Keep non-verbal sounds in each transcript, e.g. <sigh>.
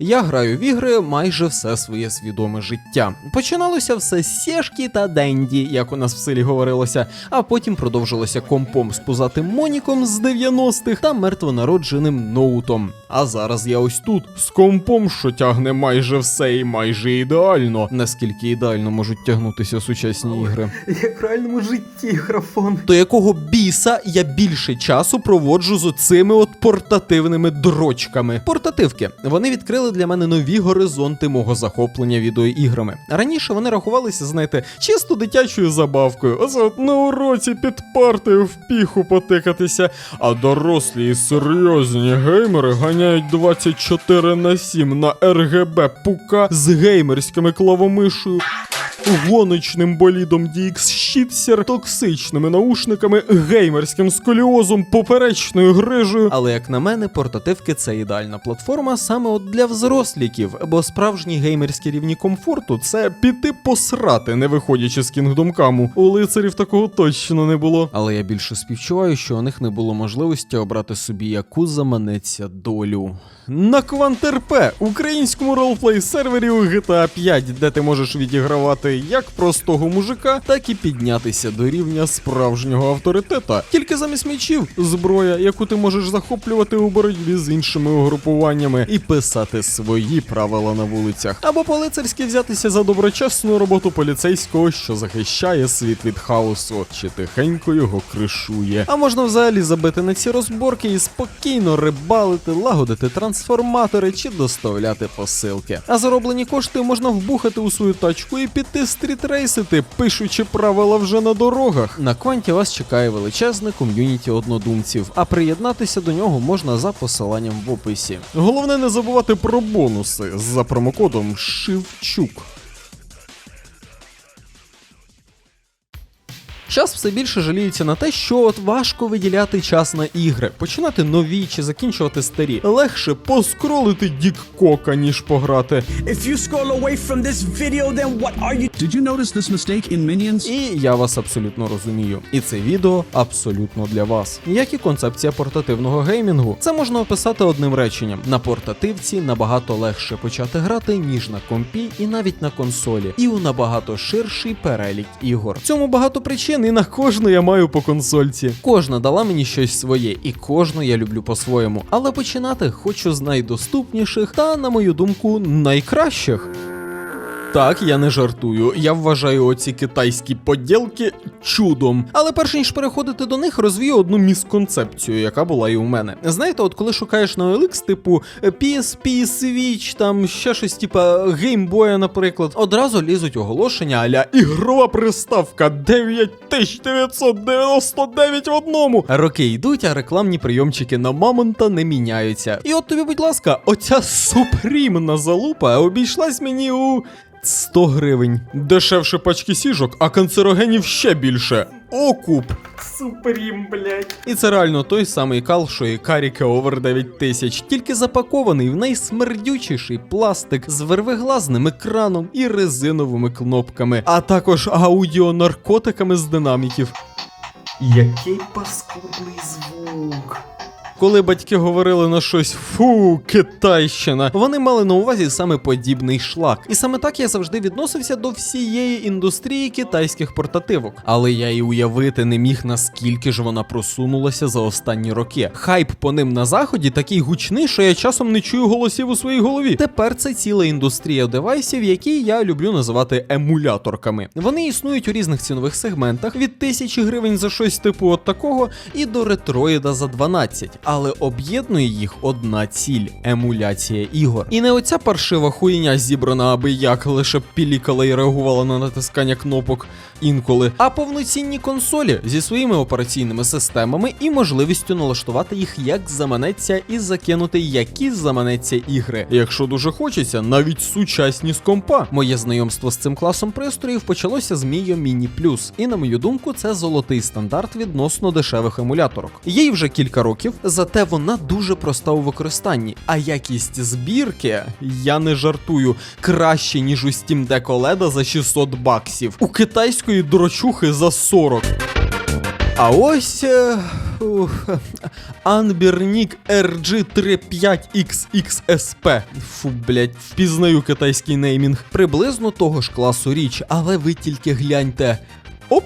Я граю в ігри майже все своє свідоме життя. Починалося все з сєшки та денді, як у нас в селі говорилося, а потім продовжилося компом з пузатим Моніком з 90-х та мертвонародженим ноутом. А зараз я ось тут з компом, що тягне майже все і майже ідеально. Наскільки ідеально можуть тягнутися сучасні ігри. <laughs> Як в реальному житті графон. До якого біса я більше часу проводжу з оцими от портативними дрочками. Портативки. Вони відкрили для мене нові горизонти мого захоплення відеоіграми. Раніше вони рахувалися, знаєте, чисто дитячою забавкою. а от на уроці під партою в піху потикатися. А дорослі і серйозні геймери ганяють 24 на 7 на РГБ пука з геймерськими клавомишою гоночним болідом DX Щітсер, токсичними наушниками, геймерським сколіозом, поперечною грижею. Але як на мене, портативки це ідеальна платформа саме от для взросліків, бо справжні геймерські рівні комфорту це піти посрати, не виходячи з Kingdom Come. У лицарів такого точно не було. Але я більше співчуваю, що у них не було можливості обрати собі яку заманеться долю. На QuantRP, українському ролплей сервері у GTA 5, де ти можеш відігравати як простого мужика, так і піднятися до рівня справжнього авторитета. Тільки замість мечів зброя, яку ти можеш захоплювати у боротьбі з іншими угрупуваннями і писати свої правила на вулицях, або по-лицарськи взятися за доброчесну роботу поліцейського, що захищає світ від хаосу, чи тихенько його кришує. А можна взагалі забити на ці розборки і спокійно рибалити, лагодити трансформатори чи доставляти посилки. А зароблені кошти можна вбухати у свою тачку і піти стрітрейсити, пишучи правила вже на дорогах. На кванті вас чекає величезне ком'юніті однодумців, а приєднатися до нього можна за посиланням в описі. Головне не забувати про бонуси за промокодом Шивчук. Час все більше жаліється на те, що от важко виділяти час на ігри, починати нові чи закінчувати старі. Легше поскролити діккока, ніж пограти. If you scroll away from this video, then what are you Did you notice this mistake in Minions? І я вас абсолютно розумію. І це відео абсолютно для вас. Як і концепція портативного геймінгу, це можна описати одним реченням: на портативці набагато легше почати грати, ніж на компі і навіть на консолі, і у набагато ширший перелік ігор. Цьому багато причин, і на кожну я маю по консольці. Кожна дала мені щось своє, і кожну я люблю по-своєму. Але починати хочу з найдоступніших та, на мою думку, найкращих. Так, я не жартую. Я вважаю оці китайські поділки чудом. Але перш ніж переходити до них, розвію одну місконцепцію, яка була і у мене. Знаєте, от коли шукаєш на OLX, типу PSP, Switch, там ще щось, типа геймбоя, наприклад, одразу лізуть оголошення аля ігрова приставка 9999 в одному. Роки йдуть, а рекламні прийомчики на мамонта не міняються. І от тобі, будь ласка, оця супрімна залупа обійшлась мені у 100 гривень. Дешевше пачки сіжок, а канцерогенів ще більше. Окуп. Супрім, блять. І це реально той самий кал, що і Каріка Over 9000, тільки запакований в найсмердючіший пластик з вервиглазним екраном і резиновими кнопками, а також аудіонаркотиками з динаміків. Який паскудний звук. Коли батьки говорили на щось фу, Китайщина, вони мали на увазі саме подібний шлак. І саме так я завжди відносився до всієї індустрії китайських портативок. Але я і уявити не міг, наскільки ж вона просунулася за останні роки. Хайп по ним на заході такий гучний, що я часом не чую голосів у своїй голові. Тепер це ціла індустрія девайсів, які я люблю називати емуляторками. Вони існують у різних цінових сегментах від тисячі гривень за щось типу от такого і до ретроїда за 12 але об'єднує їх одна ціль емуляція ігор. І не оця паршива хуйня зібрана аби як лише пілікала і реагувала на натискання кнопок інколи, а повноцінні консолі зі своїми операційними системами і можливістю налаштувати їх як заманеться і закинути які заманеться ігри. Якщо дуже хочеться, навіть сучасні з компа. Моє знайомство з цим класом пристроїв почалося з Mio Mini Plus, і на мою думку, це золотий стандарт відносно дешевих емуляторок. Їй вже кілька років, зате вона дуже проста у використанні. А якість збірки, я не жартую, краще, ніж у Steam Deck OLED за 600 баксів. У китайської дрочухи за 40. А ось. Е, ух, Анбернік RG35XXSP. Фу, блять, впізнаю китайський неймінг. Приблизно того ж класу річ, але ви тільки гляньте. Оп!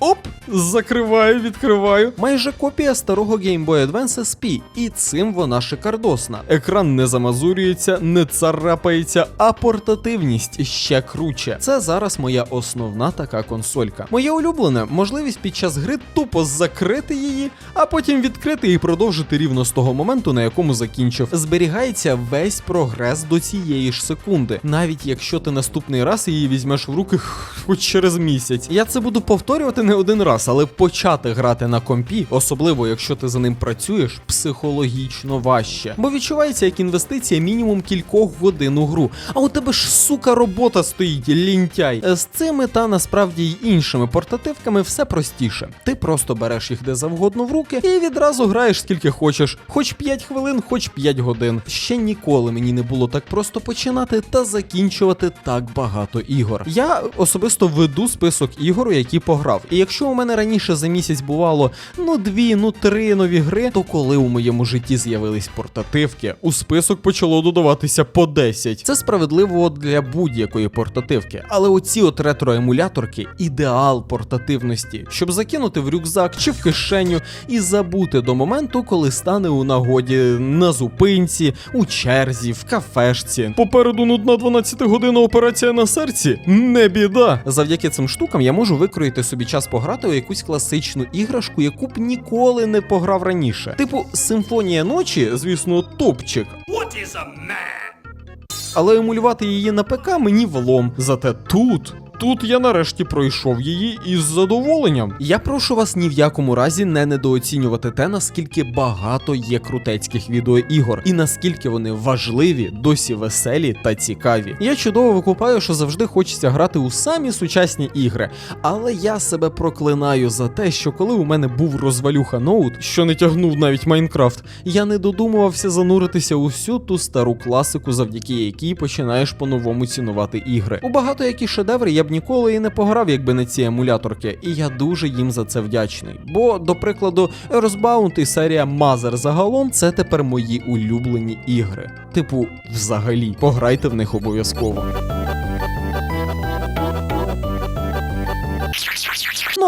Оп! Закриваю, відкриваю. Майже копія старого Game Boy Advance SP, і цим вона шикардосна. Екран не замазурюється, не царапається, а портативність ще круче. Це зараз моя основна така консолька. Моє улюблене можливість під час гри тупо закрити її, а потім відкрити і продовжити рівно з того моменту, на якому закінчив. Зберігається весь прогрес до цієї ж секунди, навіть якщо ти наступний раз її візьмеш в руки <laughs> хоч через місяць. Я це буду повторювати не один раз, але почати грати на компі, особливо якщо ти за ним працюєш, психологічно важче. Бо відчувається як інвестиція мінімум кількох годин у гру. А у тебе ж сука робота стоїть, лінтяй. З цими та насправді й іншими портативками все простіше. Ти просто береш їх де завгодно в руки і відразу граєш скільки хочеш, хоч 5 хвилин, хоч 5 годин. Ще ніколи мені не було так просто починати та закінчувати так багато ігор. Я особисто веду список ігор, які пограв. І якщо у мене раніше за місяць бувало ну дві, ну три нові гри, то коли у моєму житті з'явились портативки, у список почало додаватися по 10. Це справедливо для будь-якої портативки. Але оці от ретро-емуляторки ідеал портативності, щоб закинути в рюкзак чи в кишеню і забути до моменту, коли стане у нагоді на зупинці, у черзі, в кафешці. Попереду нудна 12 годинна операція на серці. Не біда. Завдяки цим штукам я можу викроїти собі час пограти у якусь класичну іграшку, яку б ніколи не пограв раніше. Типу, симфонія ночі, звісно, топчик. Але емулювати її на ПК мені влом. Зате тут. Тут я нарешті пройшов її із задоволенням. Я прошу вас ні в якому разі не недооцінювати те, наскільки багато є крутецьких відеоігор, і наскільки вони важливі, досі веселі та цікаві. Я чудово викупаю, що завжди хочеться грати у самі сучасні ігри, але я себе проклинаю за те, що коли у мене був розвалюха ноут, що не тягнув навіть Майнкрафт, я не додумувався зануритися у всю ту стару класику, завдяки якій починаєш по-новому цінувати ігри. У багато які шедеври я б ніколи і не пограв, якби не ці емуляторки, і я дуже їм за це вдячний. Бо, до прикладу, Earthbound і серія Mother загалом це тепер мої улюблені ігри. Типу, взагалі, пограйте в них обов'язково.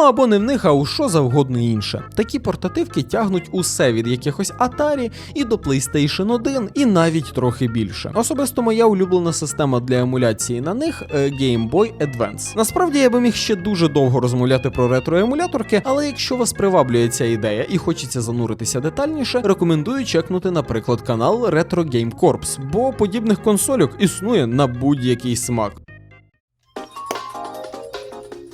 Або не в них, а у що завгодно інше. Такі портативки тягнуть усе від якихось Atari і до PlayStation 1, і навіть трохи більше. Особисто моя улюблена система для емуляції на них е, Game Boy Advance. Насправді я би міг ще дуже довго розмовляти про ретро-емуляторки, але якщо вас приваблює ця ідея і хочеться зануритися детальніше, рекомендую чекнути, наприклад, канал Retro Game Corps, бо подібних консольок існує на будь-який смак.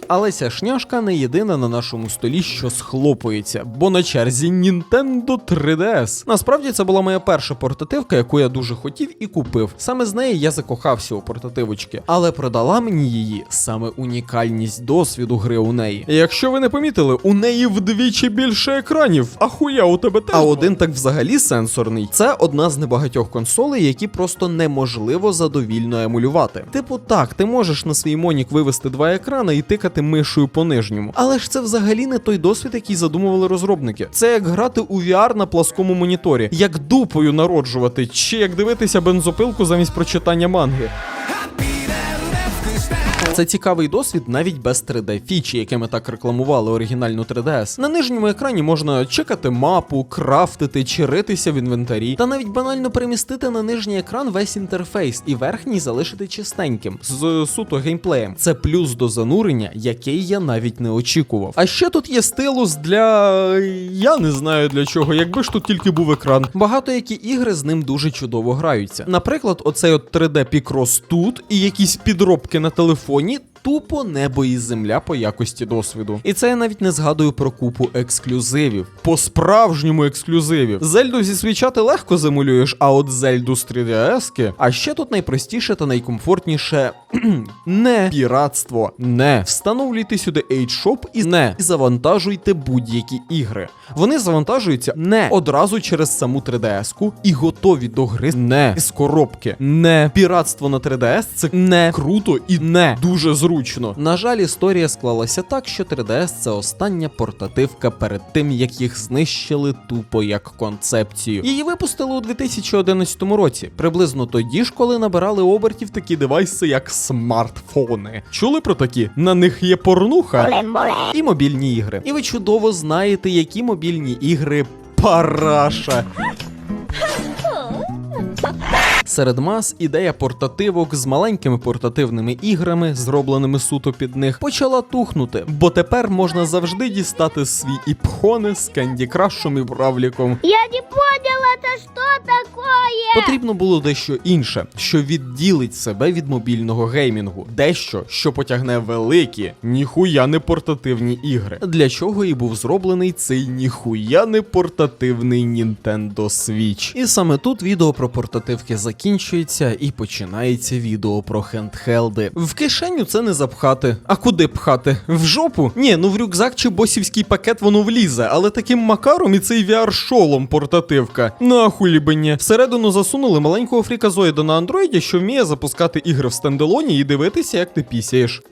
Але ця шняшка не єдина на нашому столі, що схлопується, бо на черзі Nintendo 3DS. Насправді це була моя перша портативка, яку я дуже хотів і купив. Саме з неї я закохався у портативочки, але продала мені її саме унікальність досвіду гри у неї. Якщо ви не помітили, у неї вдвічі більше екранів. Ахуя у тебе теж. А один так взагалі сенсорний. Це одна з небагатьох консолей, які просто неможливо задовільно емулювати. Типу, так, ти можеш на свій монік вивести два екрани і тикати мишою по нижньому. Але ж це взагалі не той досвід, який задумували розробники. Це як грати у VR на пласкому моніторі, як дупою народжувати, чи як дивитися бензопилку замість прочитання манги. Це цікавий досвід навіть без 3D фічі, якими так рекламували оригінальну 3DS. На нижньому екрані можна чекати мапу, крафтити, чи ритися в інвентарі, та навіть банально перемістити на нижній екран весь інтерфейс і верхній залишити чистеньким з суто геймплеєм. Це плюс до занурення, який я навіть не очікував. А ще тут є стилус для я не знаю для чого, якби ж тут тільки був екран. Багато які ігри з ним дуже чудово граються. Наприклад, оцей от 3D Picross тут і якісь підробки на телефоні. Тупо небо і земля по якості досвіду. І це я навіть не згадую про купу ексклюзивів. По справжньому ексклюзивів. Зельду зі свічати легко замулюєш, а от Зельду з 3DS-ки. А ще тут найпростіше та найкомфортніше <clears throat> не піратство. Не встановлюйте сюди HShop і не завантажуйте будь-які ігри. Вони завантажуються не одразу через саму 3DS-ку і готові до гри не з коробки. Не піратство на 3DS це не круто і не дуже зручно. Зручно. На жаль, історія склалася так, що 3DS це остання портативка перед тим, як їх знищили тупо як концепцію. Її випустили у 2011 році, приблизно тоді ж, коли набирали обертів такі девайси, як смартфони. Чули про такі? На них є порнуха і мобільні ігри. І ви чудово знаєте, які мобільні ігри параша. Серед мас ідея портативок з маленькими портативними іграми, зробленими суто під них, почала тухнути, бо тепер можна завжди дістати свій іпхони з Кенді Крашем і Бравліком. Я не понял, это что такое? Потрібно було дещо інше, що відділить себе від мобільного геймінгу, дещо, що потягне великі, ніхуя не портативні ігри. Для чого і був зроблений цей ніхуя не портативний Nintendo Switch. І саме тут відео про портативки закінчується і починається відео про хендхелди. В кишеню це не запхати. А куди пхати? В жопу? Ні, ну в рюкзак чи босівський пакет воно влізе, але таким макаром і цей VR-шолом портативка. Нахуй лібені. Всередину засунули маленького фріказоїда на андроїді, що вміє запускати ігри в стенделоні і дивитися, як ти пісяєш.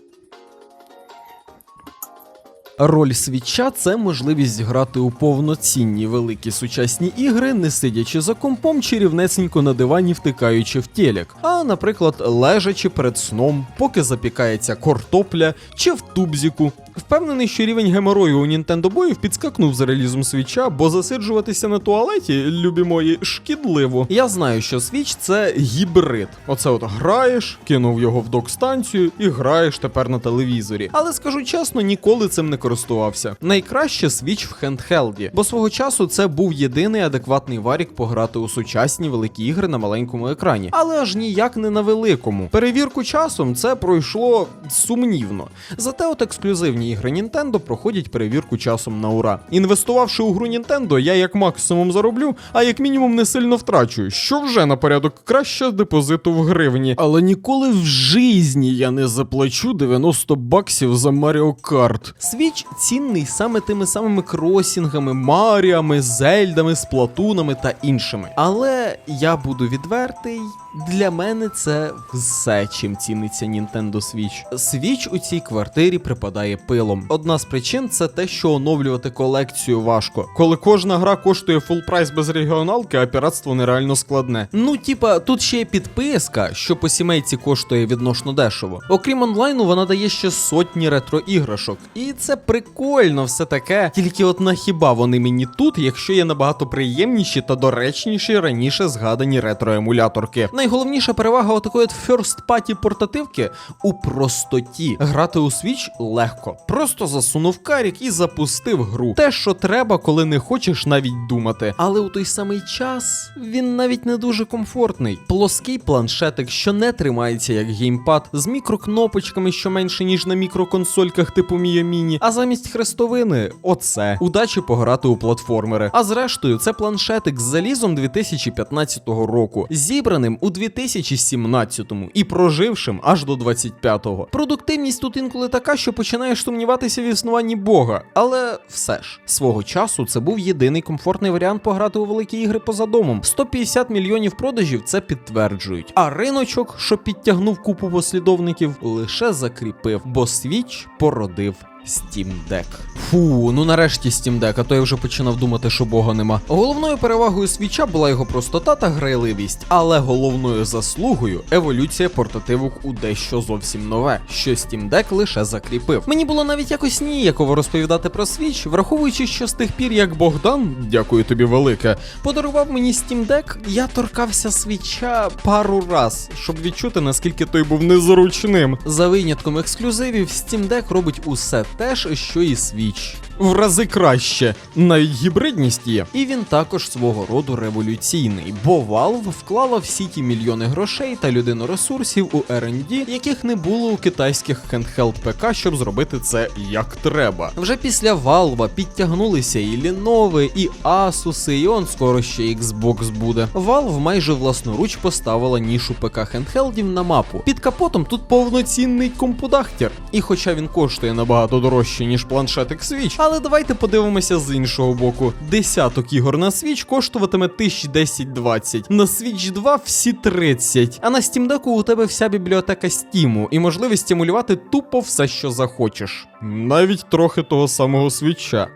Роль свіча це можливість грати у повноцінні великі сучасні ігри, не сидячи за компом чи рівнесенько на дивані, втикаючи в телек, а, наприклад, лежачи перед сном, поки запікається картопля чи в тубзіку. Впевнений, що рівень геморою у Nintendo боїв підскакнув з релізом свіча, бо засиджуватися на туалеті, любі мої, шкідливо. Я знаю, що свіч це гібрид. Оце от граєш, кинув його в док-станцію і граєш тепер на телевізорі. Але скажу чесно, ніколи цим не користувався. Найкраще свіч в хендхелді, бо свого часу це був єдиний адекватний варік пограти у сучасні великі ігри на маленькому екрані, але аж ніяк не на великому. Перевірку часом це пройшло сумнівно. Зате от ексклюзивні ігри Nintendo проходять перевірку часом на ура. Інвестувавши у гру Nintendo, я як максимум зароблю, а як мінімум не сильно втрачу, що вже на порядок краще депозиту в гривні. Але ніколи в житті я не заплачу 90 баксів за Mario Kart. Свіч цінний саме тими самими кросінгами, Маріами, Зельдами, Сплатунами та іншими. Але я буду відвертий. Для мене це все, чим ціниться Nintendo Switch. Switch у цій квартирі припадає пилом. Одна з причин це те, що оновлювати колекцію важко. Коли кожна гра коштує фул прайс без регіоналки, а піратство нереально складне. Ну, типа, тут ще є підписка, що по сімейці коштує відносно дешево. Окрім онлайну, вона дає ще сотні ретро-іграшок. І це прикольно, все таке. Тільки от на хіба вони мені тут, якщо є набагато приємніші та доречніші раніше згадані ретро-емуляторки. Найголовніша перевага отакої от first party портативки у простоті. Грати у Switch легко. Просто засунув карік і запустив гру. Те, що треба, коли не хочеш навіть думати. Але у той самий час він навіть не дуже комфортний. Плоский планшетик, що не тримається як геймпад, з мікрокнопочками, що менше ніж на мікроконсольках типу Mia Mini. А замість хрестовини оце. Удачі пограти у платформери. А зрештою, це планшетик з залізом 2015 року, зібраним у 2017 і прожившим аж до 25-го. Продуктивність тут інколи така, що починаєш сумніватися в існуванні Бога. Але все ж, свого часу це був єдиний комфортний варіант пограти у великі ігри поза домом. 150 мільйонів продажів це підтверджують. А риночок, що підтягнув купу послідовників, лише закріпив, бо Switch породив Steam Deck. Фу, ну нарешті Steam Deck, а то я вже починав думати, що Бога нема. Головною перевагою свіча була його простота та грайливість, але головною заслугою еволюція портативок у дещо зовсім нове, що Steam Deck лише закріпив. Мені було навіть якось ніяково розповідати про Switch, враховуючи, що з тих пір, як Богдан, дякую тобі велике, подарував мені Steam Deck, я торкався свіча пару раз, щоб відчути, наскільки той був незручним. За винятком ексклюзивів, Steam Deck робить усе те ж, що і Switch. В рази краще, навіть гібридність є. І він також свого роду революційний, бо Valve вклала всі ті мільйони грошей та людиноресурсів у R&D, яких не було у китайських handheld ПК, щоб зробити це як треба. Вже після Valve підтягнулися і Lenovo, і Asus, і он скоро ще Xbox буде. Valve майже власноруч поставила нішу ПК хендхелдів на мапу. Під капотом тут повноцінний компудахтер. І хоча він коштує набагато дорожче, ніж планшетик Switch, Але давайте подивимося з іншого боку. Десяток ігор на Switch коштуватиме 1010-20, на Switch 2 всі 30, а на Steam Deck у тебе вся бібліотека Steam і можливість стимулювати тупо все, що захочеш. Навіть трохи того самого свіча.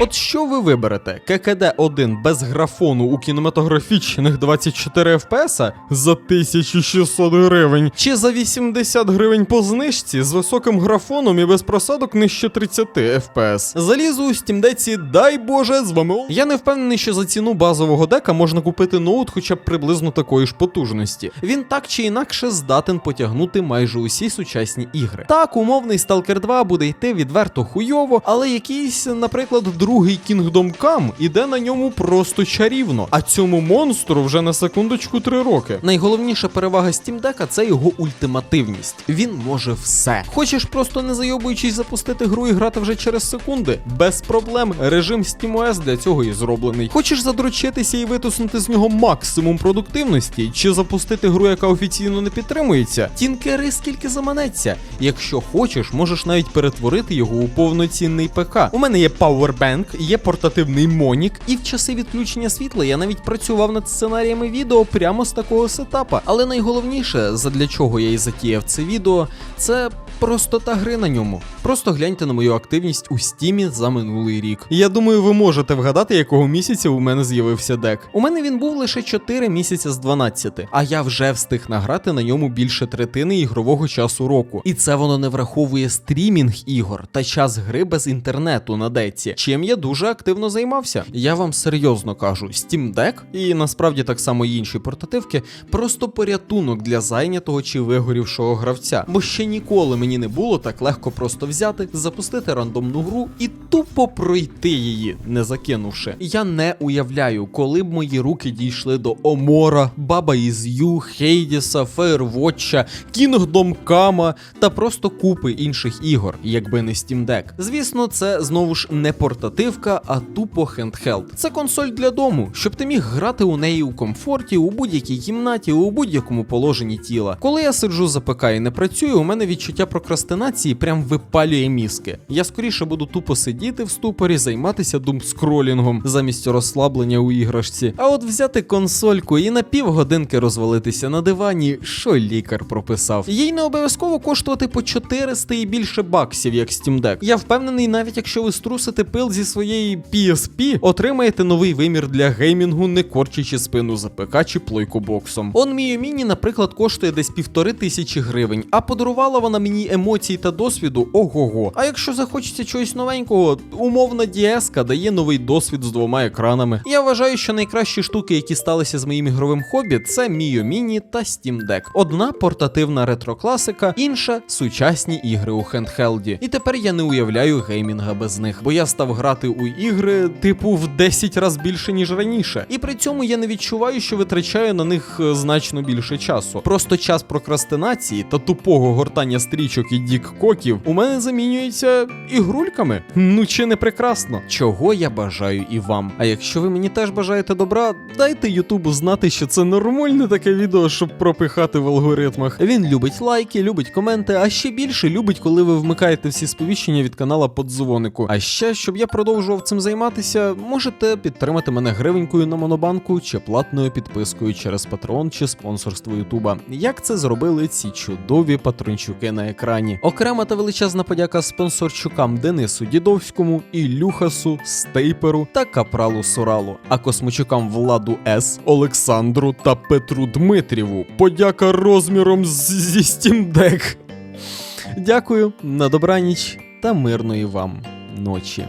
От що ви виберете? ККД 1 без графону у кінематографічних 24 FPS за 1600 гривень, чи за 80 гривень по знижці з високим графоном і без просадок нижче 30 FPS. Залізу у Deck, дай Боже, з вами. Я не впевнений, що за ціну базового дека можна купити ноут хоча б приблизно такої ж потужності. Він так чи інакше здатен потягнути майже усі сучасні ігри. Так, умовний Stalker 2 буде йти відверто хуйово, але якийсь, наприклад, другий Kingdom Come іде на ньому просто чарівно. А цьому монстру вже на секундочку 3 роки. Найголовніша перевага Steam Deck – це його ультимативність. Він може все. Хочеш просто не зайобуючись запустити гру і грати вже через секунди? Без проблем. Режим SteamOS для цього і зроблений. Хочеш задрочитися і витиснути з нього максимум продуктивності, чи запустити гру, яка офіційно не підтримується? Тінкери скільки заманеться. Якщо хочеш, можеш навіть перетворити його у повноцінний ПК. У мене є Powerbank, є портативний Монік, і в часи відключення світла я навіть працював над сценаріями відео прямо з такого сетапа. Але найголовніше, задля чого я і затіяв це відео, це простота гри на ньому. Просто гляньте на мою активність у стімі за минулий рік. Я думаю, ви можете вгадати, якого місяця у мене з'явився дек. У мене він був лише 4 місяці з 12, а я вже встиг награти на ньому більше третини ігрового часу року. І це воно не враховує стрімінг ігор та час гри без інтернету на деці, чим я дуже активно займався. Я вам серйозно кажу, Steam Deck і насправді так само і інші портативки просто порятунок для зайнятого чи вигорівшого гравця. Бо ще ніколи мені не було так легко просто взяти, запустити рандомну гру і тупо пройти її, не закинувши. Я не уявляю, коли б мої руки дійшли до Омора, Баба із Ю, Хейдіса, Фейрвотча, Kingdom Come та просто купи інших ігор, якби не Steam Deck. Звісно, це знову ж не портативка, а тупо хендхелд. Це консоль для дому, щоб ти міг грати у неї у комфорті, у будь-якій кімнаті, у будь-якому положенні тіла. Коли я сиджу за ПК і не працюю, у мене відчуття прокрастинації прям випалює мізки. Я скоріше буду тупо сидіти в ступорі, займатися думскролінгом замість розслаблення у іграшці. А от взяти консольку і на півгодинки розвалитися на дивані, що лікар прописав. Їй не обов'язково коштувати по 400 і більше баксів, як Steam Deck. Я впевнений, навіть якщо ви струсите пил зі своєї PSP, отримаєте новий вимір для геймінгу, не корчачи спину за ПК чи плойкобоксом. Он Mio Mini, наприклад, коштує десь півтори тисячі гривень, а подарувала вона мені емоцій та досвіду ого-го. А якщо захочеться чогось новенького, умовна DS дає новий досвід з двома екранами. Я вважаю, що найкращі штуки, які сталися з моїм ігровим хобі, це Mio Mini та Steam Deck. Одна портативна ретро-класика, інша сучасні ігри у хендхелді. І тепер я не уявляю геймінга без них, бо я став грати у ігри, типу, в 10 разів більше, ніж раніше. І при цьому я не відчуваю, що витрачаю на них е, значно більше часу. Просто час прокрастинації та тупого гортання стрічок і дік-коків у мене замінюється ігрульками. Ну чи не прекрасно? Чого я бажаю і вам. А якщо ви мені теж бажаєте добра, дайте Ютубу знати, що це нормальне таке відео, щоб пропихати в алгоритмах. Він любить лайки, любить коменти, а ще більше любить, коли ви вмикаєте всі сповіщення від канала по дзвонику. А ще, щоб я продовжував цим займатися, можете підтримати мене гривенькою на монобанку чи платною підпискою через Patreon чи спонсорство Ютуба. Як це зробили ці чудові патрончуки на екрані? Окрема та величезна подяка спонсорчукам Денису Дідовському, Ілюхасу, Стейперу та Капралу Суралу, а космочукам Владу С, Олександру та Петру Дмитріву. Подяка розміром зі Steam Deck. Дякую, на добраніч та мирної вам ночі.